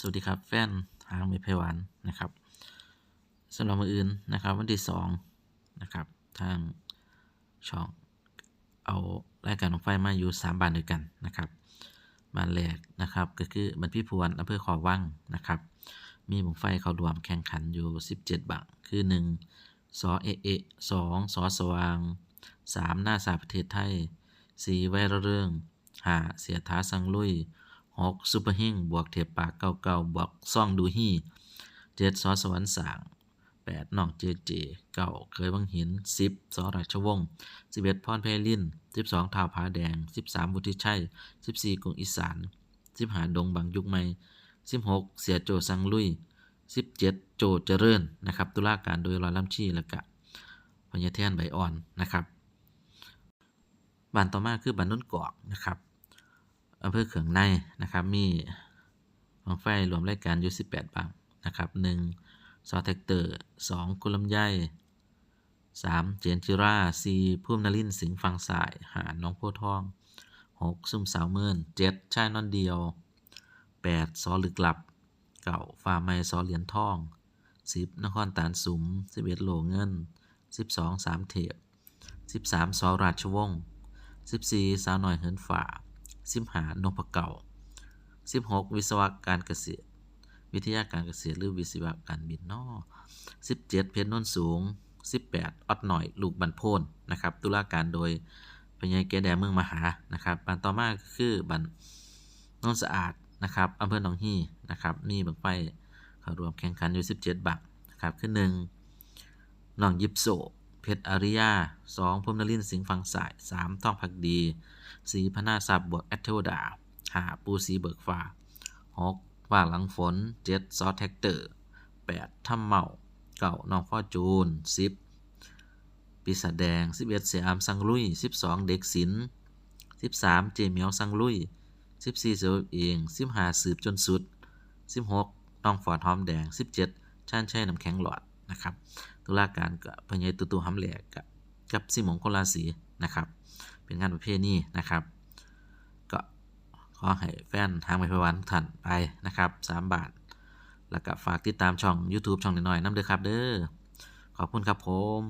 สวัสดีครับแฟนทางเมพวานนะครับสำหรับมืออื่นนะครับ วันที่สองนะครับ ทางช่องเอารายการของไฟมาอยู่สามบ้านด้วยกันนะครับบ้านแรกนะครับก็คือบ้านพี่พวนอำเภอขอวังนะครับ มีบังไฟเขารวมแข่งขันอยู่ 17 บังคือ1สอเอเอสองสอสว่าง 3 หน้าสาประเทศไทย 4 ไวระเรื่อง 5 เสียท้าสังลุย 6ซุปเปอร์เฮงบวกเทปปากเก่าๆบวกซ่องดูฮี่7สอสวรรค์สาง8น้องเจเจเก่าเคยบังหิน 10สอราชวงศ์11พรเพลิน 12ท้าวผาแดง 13วุฒิชัย 14กรุงอีสาน 15 ดงบางยุคใหม่ 16 เสียโจสังลุย 17 โจเจริญนะครับตุลาการโดยรอยลำชีและกะพญาเทียนใบอ่อนนะครับบ้านต่อมาคือบ้านนุ่นกอกนะครับ อำเภอเขืองในนะครับ มีบังไฟรวมรายการอยู่18บังนะครับ1ซอแท็กเตอร์2กุลำไย3เจนจิรา4พุ่มนลินสิงห์ฟังสายหาน้องโพทอง 6 ซุ่มสาวเมิน7ชายนอนเดียว 8 ซอลึกหลับ เก่าฟาไมซอเหรียญทอง 10 นครตาลสุม 11 โหลเงิน 12 สามเทพ13 ซอราชวงศ์14 สาวหน่อยเหินฝ่า 15นพเก่า 16 วิศวการเกษตร วิทยาการเกษตรหรือวิศวการบินนอ17 เพชรโนนสูง 18 อดหน่อย ลูกบันโพนนะครับ ตุลาการโดยพญายแกแดเมืองมหา นะครับบันต่อมากคือบันโนนสะอาดนะครับอำเภอหนองฮีนะครับ มีบังไฟเข้ารวมแข่งขันอยู่ 17 บักนะครับ คือ1นองยิปโซ เพชรอาริยา 2 พรมนรินสิงห์ฟังสาย 3 ท่องพักดี 4 พนาศัพท์บวกแอตเทวดา 5 ปูสีเบิกฟ้า 6 ว่าหลังฝน 7 ซอสแท็กเตอร์ 8 ถ้ำเมาเก่าน้องฟอจูน 10 ปีศาจแดง 11 เสียอามสังลุย 12 เด็กศิลป์ 13 เจเหมียวสังลุย 14 เสือเอง 15 สืบจนสุด 16 น้องฟอดหอมแดง 17 ชาญชัยน้ำแข็งหลอด นะครับ ตุลาการกับพญายตุตูหำแหลกกับกับสิมงคลราศีนะครับ เป็นงานประเภทนี้นะครับ ก็ขอให้แฟนทางไปพวันทุกท่านไปนะครับ 3 บาท แล้วก็ฝากติดตามช่อง YouTube ช่องน้อยๆน้ำเด้อครับเด้อขอบคุณครับผม